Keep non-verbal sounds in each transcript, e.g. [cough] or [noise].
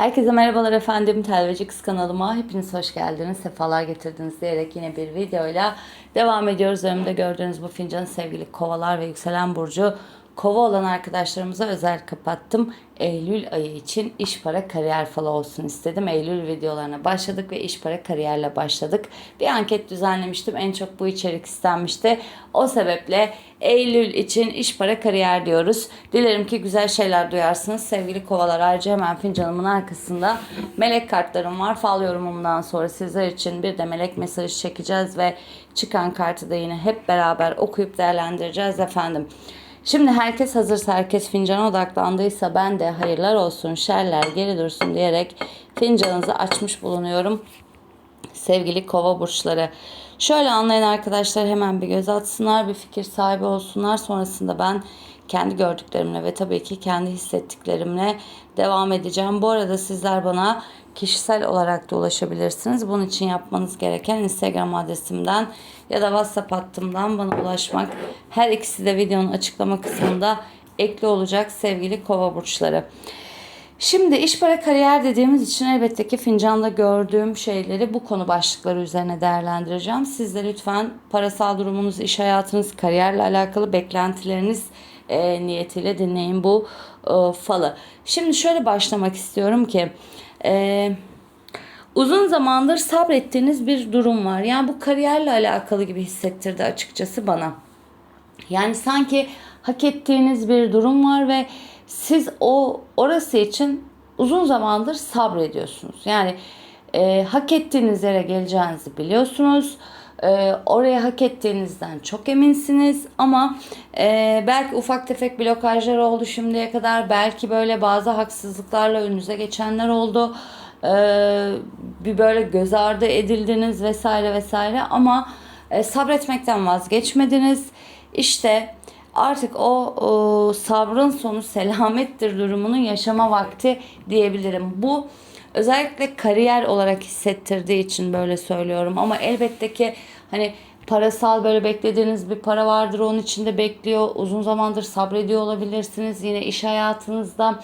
Herkese merhabalar efendim. Telveci Kız kanalıma hepiniz hoş geldiniz. Sefalar getirdiniz diyerek yine bir videoyla devam ediyoruz. Önümde gördüğünüz bu fincanı sevgili kovalar ve yükselen burcu kova olan arkadaşlarımıza özel kapattım. Eylül ayı için iş para kariyer falı olsun istedim. Eylül videolarına başladık ve iş para kariyerle başladık. Bir anket düzenlemiştim. En çok bu içerik istenmişti. O sebeple Eylül için iş para kariyer diyoruz. Dilerim ki güzel şeyler duyarsınız. Sevgili kovalar ayrıca hemen fincanımın arkasında melek kartlarım var. Fal yorumumdan sonra sizler için bir de melek mesajı çekeceğiz ve çıkan kartı da yine hep beraber okuyup değerlendireceğiz efendim. Şimdi herkes hazırsa, herkes fincana odaklandıysa ben de hayırlar olsun, şerler geri dursun diyerek fincanınızı açmış bulunuyorum. Sevgili kova burçları. Şöyle anlayın arkadaşlar hemen bir göz atsınlar, bir fikir sahibi olsunlar. Sonrasında ben kendi gördüklerimle ve tabii ki kendi hissettiklerimle devam edeceğim. Bu arada sizler bana kişisel olarak da ulaşabilirsiniz. Bunun için yapmanız gereken Instagram adresimden ya da WhatsApp hattımdan bana ulaşmak. Her ikisi de videonun açıklama kısmında ekli olacak sevgili kova burçları. Şimdi iş para kariyer dediğimiz için elbette ki fincanda gördüğüm şeyleri bu konu başlıkları üzerine değerlendireceğim. Siz de lütfen parasal durumunuz, iş hayatınız, kariyerle alakalı beklentileriniz e, niyetiyle dinleyin bu e, falı. Şimdi şöyle başlamak istiyorum ki e, uzun zamandır sabrettiğiniz bir durum var. Yani bu kariyerle alakalı gibi hissettirdi açıkçası bana. Yani sanki hak ettiğiniz bir durum var ve siz o orası için uzun zamandır sabrediyorsunuz. Yani e, hak ettiğiniz yere geleceğinizi biliyorsunuz. E, oraya hak ettiğinizden çok eminsiniz ama e, belki ufak tefek blokajlar oldu şimdiye kadar. Belki böyle bazı haksızlıklarla önünüze geçenler oldu. E, bir böyle göz ardı edildiniz vesaire vesaire ama e, sabretmekten vazgeçmediniz. İşte artık o, o sabrın sonu selamettir durumunun yaşama vakti diyebilirim. Bu özellikle kariyer olarak hissettirdiği için böyle söylüyorum ama elbette ki hani parasal böyle beklediğiniz bir para vardır onun içinde bekliyor. Uzun zamandır sabrediyor olabilirsiniz. Yine iş hayatınızda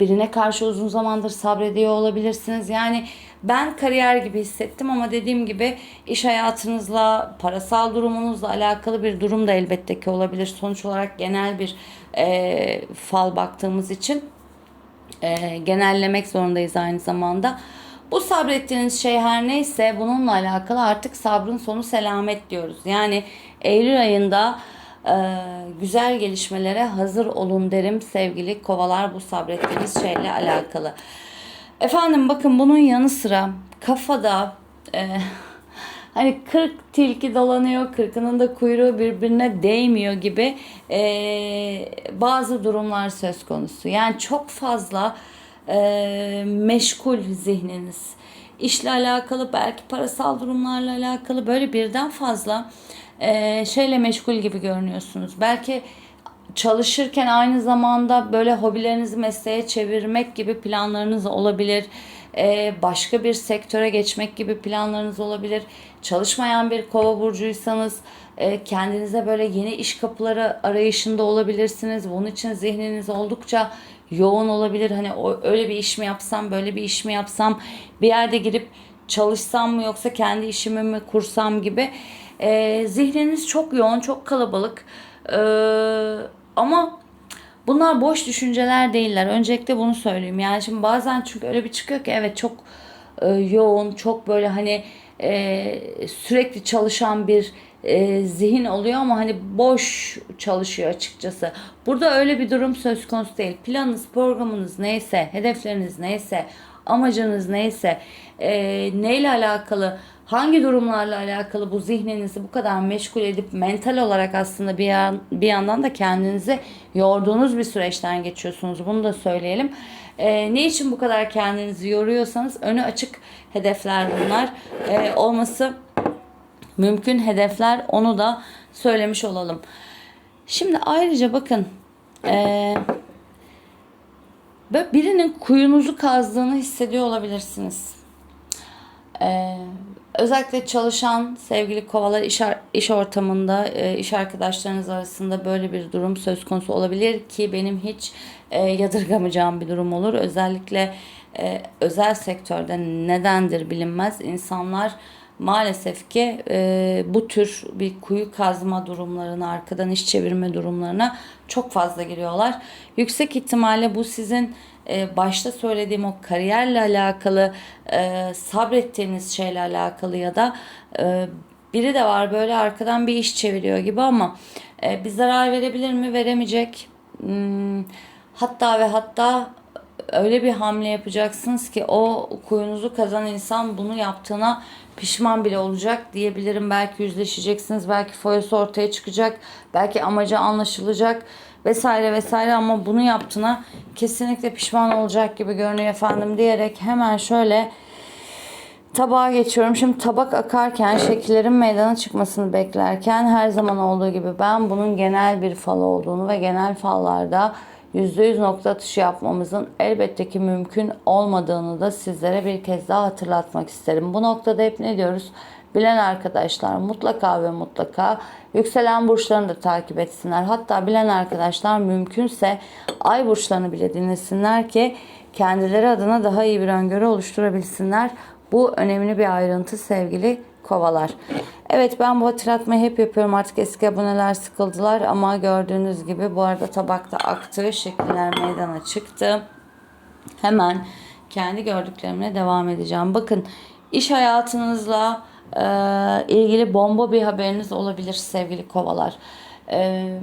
birine karşı uzun zamandır sabrediyor olabilirsiniz. Yani ben kariyer gibi hissettim ama dediğim gibi iş hayatınızla, parasal durumunuzla alakalı bir durum da elbette ki olabilir. Sonuç olarak genel bir e, fal baktığımız için e, genellemek zorundayız aynı zamanda. Bu sabrettiğiniz şey her neyse bununla alakalı artık sabrın sonu selamet diyoruz. Yani Eylül ayında e, güzel gelişmelere hazır olun derim sevgili kovalar bu sabrettiğiniz şeyle alakalı. Efendim bakın bunun yanı sıra kafada e, [laughs] hani 40 tilki dolanıyor, kırkının da kuyruğu birbirine değmiyor gibi e, bazı durumlar söz konusu. Yani çok fazla e, meşgul zihniniz. İşle alakalı, belki parasal durumlarla alakalı böyle birden fazla e, şeyle meşgul gibi görünüyorsunuz. Belki çalışırken aynı zamanda böyle hobilerinizi mesleğe çevirmek gibi planlarınız olabilir. Ee, başka bir sektöre geçmek gibi planlarınız olabilir. Çalışmayan bir kova burcuysanız e, kendinize böyle yeni iş kapıları arayışında olabilirsiniz. Bunun için zihniniz oldukça yoğun olabilir. Hani o, öyle bir iş mi yapsam, böyle bir iş mi yapsam, bir yerde girip çalışsam mı yoksa kendi işimi mi kursam gibi. Ee, zihniniz çok yoğun, çok kalabalık. Ee, ama bunlar boş düşünceler değiller. Öncelikle bunu söyleyeyim. Yani şimdi bazen çünkü öyle bir çıkıyor ki evet çok e, yoğun, çok böyle hani e, sürekli çalışan bir e, zihin oluyor ama hani boş çalışıyor açıkçası. Burada öyle bir durum söz konusu değil. Planınız, programınız neyse, hedefleriniz neyse, amacınız neyse, e, neyle alakalı, hangi durumlarla alakalı bu zihninizi bu kadar meşgul edip mental olarak aslında bir, yan, bir yandan da kendinizi yorduğunuz bir süreçten geçiyorsunuz. Bunu da söyleyelim. E, ne için bu kadar kendinizi yoruyorsanız önü açık hedefler bunlar. E, olması mümkün hedefler onu da söylemiş olalım. Şimdi ayrıca bakın e, birinin kuyunuzu kazdığını hissediyor olabilirsiniz. E, özellikle çalışan sevgili kovalar iş, iş ortamında e, iş arkadaşlarınız arasında böyle bir durum söz konusu olabilir ki benim hiç e, yadırgamayacağım bir durum olur. Özellikle e, özel sektörde nedendir bilinmez. İnsanlar maalesef ki bu tür bir kuyu kazma durumlarına, arkadan iş çevirme durumlarına çok fazla giriyorlar. Yüksek ihtimalle bu sizin e, başta söylediğim o kariyerle alakalı, e, sabrettiğiniz şeyle alakalı ya da e, biri de var böyle arkadan bir iş çeviriyor gibi ama e, bir zarar verebilir mi? Veremeyecek. Hmm, hatta ve hatta öyle bir hamle yapacaksınız ki o kuyunuzu kazan insan bunu yaptığına pişman bile olacak diyebilirim. Belki yüzleşeceksiniz, belki foyası ortaya çıkacak, belki amacı anlaşılacak vesaire vesaire ama bunu yaptığına kesinlikle pişman olacak gibi görünüyor efendim diyerek hemen şöyle Tabağa geçiyorum. Şimdi tabak akarken şekillerin meydana çıkmasını beklerken her zaman olduğu gibi ben bunun genel bir fal olduğunu ve genel fallarda %100 nokta atışı yapmamızın elbette ki mümkün olmadığını da sizlere bir kez daha hatırlatmak isterim. Bu noktada hep ne diyoruz? Bilen arkadaşlar mutlaka ve mutlaka yükselen burçlarını da takip etsinler. Hatta bilen arkadaşlar mümkünse ay burçlarını bile dinlesinler ki kendileri adına daha iyi bir öngörü oluşturabilsinler. Bu önemli bir ayrıntı sevgili kovalar. Evet ben bu hatırlatmayı hep yapıyorum. Artık eski aboneler sıkıldılar ama gördüğünüz gibi bu arada tabakta aktı. Şekiller meydana çıktı. Hemen kendi gördüklerimle devam edeceğim. Bakın iş hayatınızla e, ilgili bomba bir haberiniz olabilir sevgili kovalar. Eee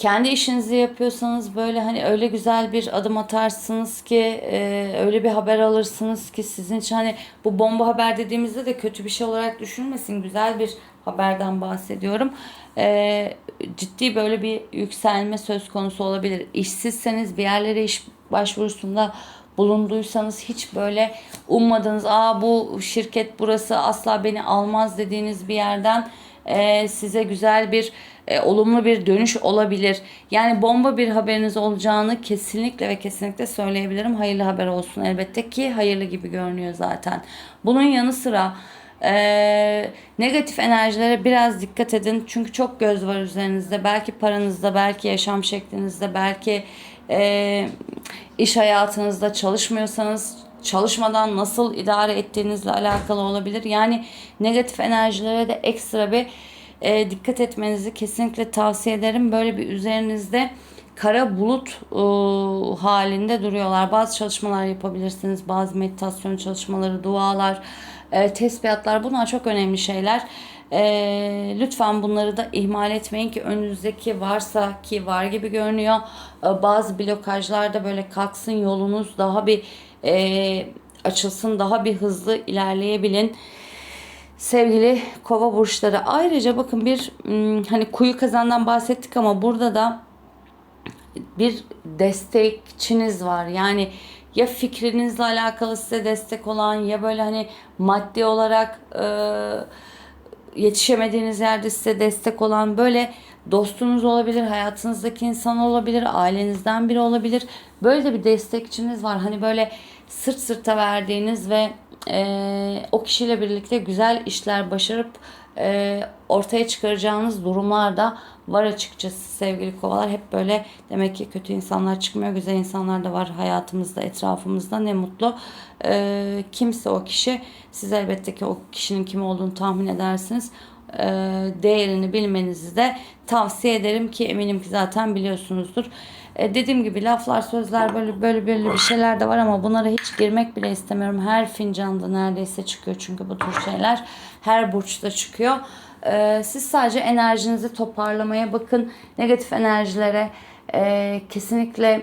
kendi işinizi yapıyorsanız böyle hani öyle güzel bir adım atarsınız ki e, öyle bir haber alırsınız ki sizin için hani bu bomba haber dediğimizde de kötü bir şey olarak düşünmesin güzel bir haberden bahsediyorum. E, ciddi böyle bir yükselme söz konusu olabilir. İşsizseniz bir yerlere iş başvurusunda bulunduysanız hiç böyle ummadığınız aa bu şirket burası asla beni almaz dediğiniz bir yerden e, size güzel bir e, olumlu bir dönüş olabilir. Yani bomba bir haberiniz olacağını kesinlikle ve kesinlikle söyleyebilirim. Hayırlı haber olsun elbette ki hayırlı gibi görünüyor zaten. Bunun yanı sıra e, negatif enerjilere biraz dikkat edin. Çünkü çok göz var üzerinizde. Belki paranızda, belki yaşam şeklinizde, belki e, iş hayatınızda çalışmıyorsanız çalışmadan nasıl idare ettiğinizle alakalı olabilir. Yani negatif enerjilere de ekstra bir e, dikkat etmenizi kesinlikle tavsiye ederim. Böyle bir üzerinizde kara bulut e, halinde duruyorlar. Bazı çalışmalar yapabilirsiniz. Bazı meditasyon çalışmaları, dualar, e, tesbihatlar bunlar çok önemli şeyler. E, lütfen bunları da ihmal etmeyin ki önünüzdeki varsa ki var gibi görünüyor. E, bazı blokajlarda böyle kalksın yolunuz daha bir e, açılsın daha bir hızlı ilerleyebilin. Sevgili kova burçları ayrıca bakın bir hmm, hani kuyu kazandan bahsettik ama burada da bir destekçiniz var. Yani ya fikrinizle alakalı size destek olan ya böyle hani maddi olarak e, yetişemediğiniz yerde size destek olan böyle dostunuz olabilir, hayatınızdaki insan olabilir, ailenizden biri olabilir. Böyle de bir destekçiniz var. Hani böyle sırt sırta verdiğiniz ve e, o kişiyle birlikte güzel işler başarıp e, ortaya çıkaracağınız durumlar da var açıkçası sevgili kovalar. Hep böyle demek ki kötü insanlar çıkmıyor. Güzel insanlar da var hayatımızda, etrafımızda. Ne mutlu. E, kimse o kişi siz elbette ki o kişinin kim olduğunu tahmin edersiniz. E, değerini bilmenizi de tavsiye ederim ki eminim ki zaten biliyorsunuzdur. E, dediğim gibi laflar, sözler böyle böyle böyle bir şeyler de var ama bunlara hiç girmek bile istemiyorum. Her fincanda neredeyse çıkıyor çünkü bu tür şeyler. Her burçta çıkıyor. E, siz sadece enerjinizi toparlamaya bakın. Negatif enerjilere e, kesinlikle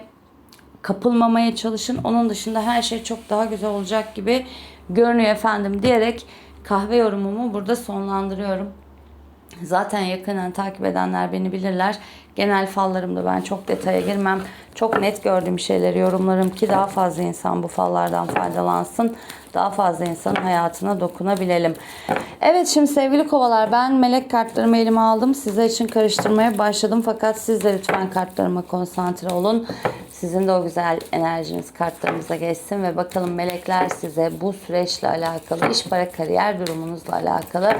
kapılmamaya çalışın. Onun dışında her şey çok daha güzel olacak gibi görünüyor efendim diyerek kahve yorumumu burada sonlandırıyorum. Zaten yakından takip edenler beni bilirler. Genel fallarımda ben çok detaya girmem. Çok net gördüğüm şeyleri yorumlarım ki daha fazla insan bu fallardan faydalansın. Daha fazla insanın hayatına dokunabilelim. Evet şimdi sevgili kovalar ben melek kartlarımı elime aldım. Sizler için karıştırmaya başladım. Fakat siz de lütfen kartlarıma konsantre olun. Sizin de o güzel enerjiniz kartlarınıza geçsin ve bakalım melekler size bu süreçle alakalı, iş para kariyer durumunuzla alakalı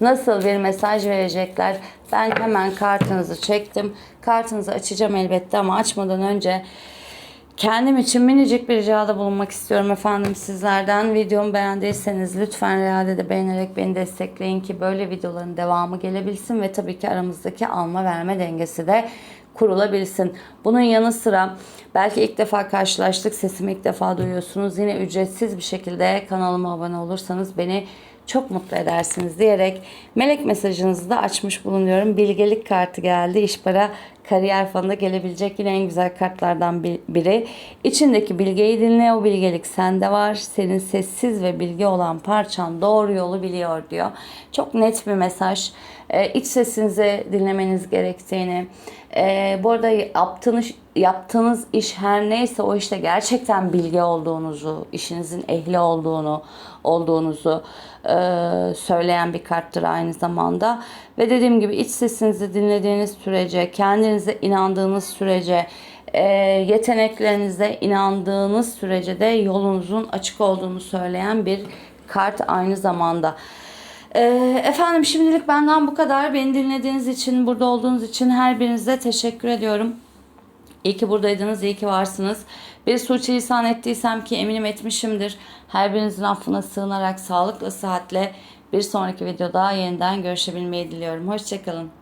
nasıl bir mesaj verecekler? Ben hemen kartınızı çektim. Kartınızı açacağım elbette ama açmadan önce Kendim için minicik bir ricada bulunmak istiyorum efendim sizlerden. Videomu beğendiyseniz lütfen realde de beğenerek beni destekleyin ki böyle videoların devamı gelebilsin ve tabii ki aramızdaki alma verme dengesi de kurulabilsin. Bunun yanı sıra belki ilk defa karşılaştık, sesimi ilk defa duyuyorsunuz. Yine ücretsiz bir şekilde kanalıma abone olursanız beni çok mutlu edersiniz diyerek melek mesajınızı da açmış bulunuyorum. Bilgelik kartı geldi. İş para kariyer fanında gelebilecek yine en güzel kartlardan bir- biri. İçindeki bilgeyi dinle o bilgelik sende var. Senin sessiz ve bilgi olan parçan doğru yolu biliyor diyor. Çok net bir mesaj. Ee, iç sesinizi dinlemeniz gerektiğini. Ee, bu arada yaptığınız, yaptığınız iş her neyse o işte gerçekten bilgi olduğunuzu, işinizin ehli olduğunu, olduğunuzu e, söyleyen bir karttır aynı zamanda. Ve dediğim gibi iç sesinizi dinlediğiniz sürece, kendinize inandığınız sürece, e, yeteneklerinize inandığınız sürece de yolunuzun açık olduğunu söyleyen bir kart aynı zamanda. E, efendim şimdilik benden bu kadar. Beni dinlediğiniz için, burada olduğunuz için her birinize teşekkür ediyorum. İyi ki buradaydınız, iyi ki varsınız. Bir suçu ettiysem ki eminim etmişimdir. Her birinizin affına sığınarak sağlıkla, sıhhatle bir sonraki videoda yeniden görüşebilmeyi diliyorum. Hoşçakalın.